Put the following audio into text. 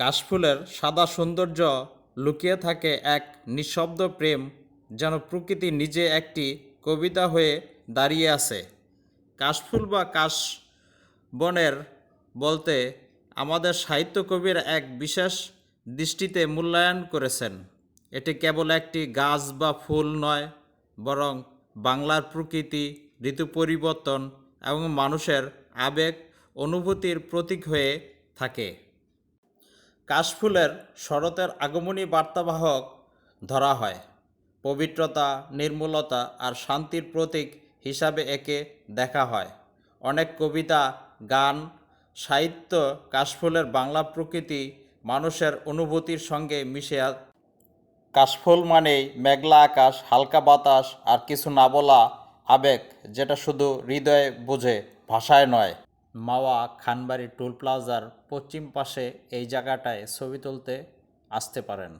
কাশফুলের সাদা সৌন্দর্য লুকিয়ে থাকে এক নিঃশব্দ প্রেম যেন প্রকৃতি নিজে একটি কবিতা হয়ে দাঁড়িয়ে আছে। কাশফুল বা কাশ বনের বলতে আমাদের সাহিত্য কবির এক বিশেষ দৃষ্টিতে মূল্যায়ন করেছেন। এটি কেবল একটি গাছ বা ফুল নয়, বরং বাংলার প্রকৃতি, ঋতু পরিবর্তন এবং মানুষের আবেগ, অনুভূতির প্রতীক হয়ে থাকে। কাশফুলের শরতের আগমনী বার্তাবাহক ধরা হয়। পবিত্রতা, নির্মূলতা আর শান্তির প্রতীক হিসাবে একে দেখা হয়। অনেক কবিতা, গান, সাহিত্য কাশফুলের বাংলা প্রকৃতি মানুষের অনুভূতির সঙ্গে মিশে কাশফুল মানেই মেঘলা আকাশ, হালকা বাতাস আর কিছু না বলা আবেগ যেটা শুধু হৃদয়ে বোঝে, ভাষায় নয়। মাওয়া খানবাড়ি টোল প্লাজার পশ্চিম পাশে এই জায়গাটায় ছবি তুলতে আসতে পারেন।